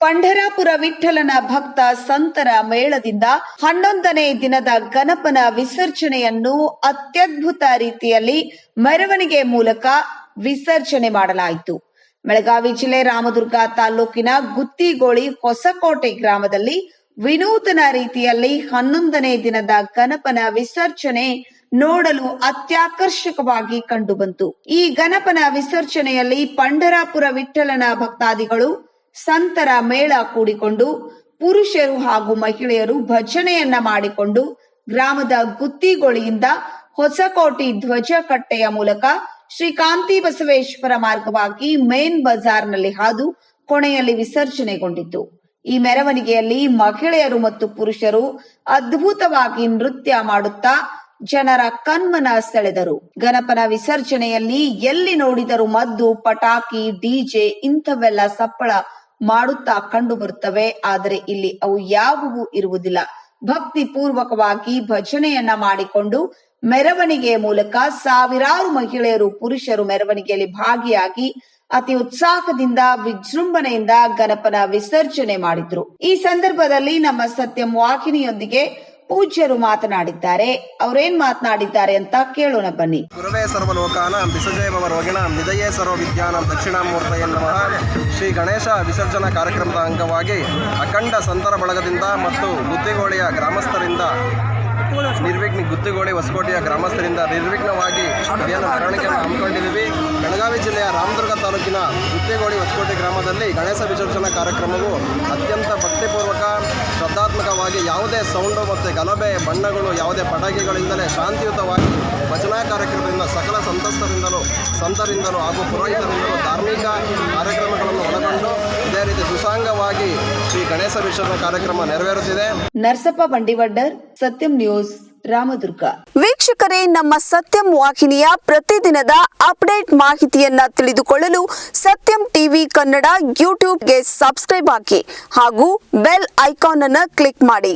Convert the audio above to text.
ಪಂಢರಾಪುರ ವಿಠ್ಠಲನ ಭಕ್ತ ಸಂತರ ಮೇಳದಿಂದ ಹನ್ನೊಂದನೇ ದಿನದ ಗಣಪನ ವಿಸರ್ಜನೆಯನ್ನು ಅತ್ಯದ್ಭುತ ರೀತಿಯಲ್ಲಿ ಮೆರವಣಿಗೆ ಮೂಲಕ ವಿಸರ್ಜನೆ ಮಾಡಲಾಯಿತು. ಬೆಳಗಾವಿ ಜಿಲ್ಲೆ ರಾಮದುರ್ಗ ತಾಲೂಕಿನ ಗುತ್ತಿಗೋಳಿ ಹೊಸಕೋಟೆ ಗ್ರಾಮದಲ್ಲಿ ವಿನೂತನ ರೀತಿಯಲ್ಲಿ ಹನ್ನೊಂದನೇ ದಿನದ ಗಣಪನ ವಿಸರ್ಜನೆ ನೋಡಲು ಅತ್ಯಾಕರ್ಷಕವಾಗಿ ಕಂಡುಬಂತು. ಈ ಗಣಪನ ವಿಸರ್ಜನೆಯಲ್ಲಿ ಪಂಢರಾಪುರ ವಿಠ್ಠಲನ ಭಕ್ತಾದಿಗಳು ಸಂತರ ಮೇಳ ಕೂಡಿಕೊಂಡು ಪುರುಷರು ಹಾಗೂ ಮಹಿಳೆಯರು ಭಜನೆಯನ್ನ ಮಾಡಿಕೊಂಡು ಗ್ರಾಮದ ಗುತ್ತಿಗೊಳಿಯಿಂದ ಹೊಸಕೋಟೆ ಧ್ವಜ ಕಟ್ಟೆಯ ಮೂಲಕ ಶ್ರೀಕಾಂತಿ ಬಸವೇಶ್ವರ ಮಾರ್ಗವಾಗಿ ಮೇನ್ ಬಜಾರ್ನಲ್ಲಿ ಹಾದು ಕೊನೆಯಲ್ಲಿ ವಿಸರ್ಜನೆಗೊಂಡಿತು ಈ ಮೆರವಣಿಗೆಯಲ್ಲಿ ಮಹಿಳೆಯರು ಮತ್ತು ಪುರುಷರು ಅದ್ಭುತವಾಗಿ ನೃತ್ಯ ಮಾಡುತ್ತಾ ಜನರ ಕಣ್ಮನ ಸೆಳೆದರು. ಗಣಪನ ವಿಸರ್ಜನೆಯಲ್ಲಿ ಎಲ್ಲಿ ನೋಡಿದರೂ ಮದ್ದು, ಪಟಾಕಿ ಡಿಜೆ ಇಂಥವೆಲ್ಲ ಸಪ್ಪಳ ಮಾಡುತ್ತಾ ಕಂಡು ಬರುತ್ತವೆ, ಆದರೆ ಇಲ್ಲಿ ಅವು ಯಾವುವು ಇರುವುದಿಲ್ಲ. ಭಕ್ತಿ ಪೂರ್ವಕವಾಗಿ ಭಜನೆಯನ್ನ ಮಾಡಿಕೊಂಡು ಮೆರವಣಿಗೆಯ ಮೂಲಕ ಸಾವಿರಾರು ಮಹಿಳೆಯರು, ಪುರುಷರು ಮೆರವಣಿಗೆಯಲ್ಲಿ ಭಾಗಿಯಾಗಿ ಅತಿ ಉತ್ಸಾಹದಿಂದ, ವಿಜೃಂಭಣೆಯಿಂದ ಗಣಪನ ವಿಸರ್ಜನೆ ಮಾಡಿದ್ರು. ಈ ಸಂದರ್ಭದಲ್ಲಿ ನಮ್ಮ ಸತ್ಯಂ ವಾಹಿನಿಯೊಂದಿಗೆ ಪೂಜ್ಯರು ಮಾತನಾಡಿದ್ದಾರೆ. ಅವರೇನ್ ಮಾತನಾಡಿದ್ದಾರೆ ಅಂತ ಕೇಳೋಣ ಬನ್ನಿ. ಗುರವೇ ಬಿಸಜಯ ಭವ ರೋಗಿಣ ನಿಧಯೇ ಸರ್ವ ವಿದ್ಯಾನಾಂ ದಕ್ಷಿಣಾಮೂರ್ತಯ ನಮಃ. ಶ್ರೀ ಗಣೇಶ ವಿಸರ್ಜನಾ ಕಾರ್ಯಕ್ರಮದ ಅಂಗವಾಗಿ ಅಖಂಡ ಸಂತರ ಬಳಗದಿಂದ ಮತ್ತು ಗುತ್ತಿಗೋಳಿಯ ಗ್ರಾಮಸ್ಥರಿಂದ, ನಿರ್ವಿಘ್ನ ಗುತ್ತಿಗೋಳಿ ಹೊಸಕೋಟೆಯ ಗ್ರಾಮಸ್ಥರಿಂದ ನಿರ್ವಿಘ್ನವಾಗಿ ಏನು ಮೆರವಣಿಗೆಯನ್ನು ಹಮ್ಮಿಕೊಂಡಿದ್ದೀವಿ. ಬೆಳಗಾವಿ ಜಿಲ್ಲೆಯ ರಾಮದುರ್ಗ ತಾಲೂಕಿನ ಗುತ್ತಿಗೋಳಿ ಹೊಸಕೋಟೆ ಗ್ರಾಮದಲ್ಲಿ ಗಣೇಶ ವಿಸರ್ಜನಾ ಕಾರ್ಯಕ್ರಮವು ಅತ್ಯಂತ ಭಕ್ತಿಪೂರ್ವಕ, ಶ್ರದ್ಧಾತ್ಮಕವಾಗಿ ಯಾವುದೇ ಸೌಂಡು ಮತ್ತು ಗಲಭೆ, ಬಣ್ಣಗಳು, ಯಾವುದೇ ಪಟಾಕಿಗಳಿಂದಲೇ ಶಾಂತಿಯುತವಾಗಿ ಭಜನಾ ಕಾರ್ಯಕ್ರಮದಿಂದ, ಸಕಲ ಸಂತಸ್ತರಿಂದಲೂ, ಸಂತರಿಂದಲೂ ಹಾಗೂ ಪುರೋಹಿತರಿಂದಲೂ ಧಾರ್ಮಿಕ ಒಳಗೊಂಡು ಇದೇ ಈ ಶ್ರೀ ಗಣೇಶ ವಿಸರ್ಜನೆ ಕಾರ್ಯಕ್ರಮ ನೆರವೇರುತ್ತಿದೆ. ನರಸಪ್ಪ ಬಂಡಿವಡ್ಡರ್ ಸತ್ಯಂ ನ್ಯೂಸ್ ರಾಮದುರ್ಗ. ವೀಕ್ಷಕರೇ ನಮ್ಮ ಸತ್ಯಂ ವಾಹಿನಿಯ ಪ್ರತಿದಿನದ ಅಪ್ಡೇಟ್ ಮಾಹಿತಿಯನ್ನ ತಿಳಿದುಕೊಳ್ಳಲು ಸತ್ಯಂ ಟಿವಿ ಕನ್ನಡ ಯೂಟ್ಯೂಬ್ಗೆ ಸಬ್ಸ್ಕ್ರೈಬ್ ಹಾಕಿ ಹಾಗೂ ಬೆಲ್ ಐಕಾನ್ ಅನ್ನು ಕ್ಲಿಕ್ ಮಾಡಿ.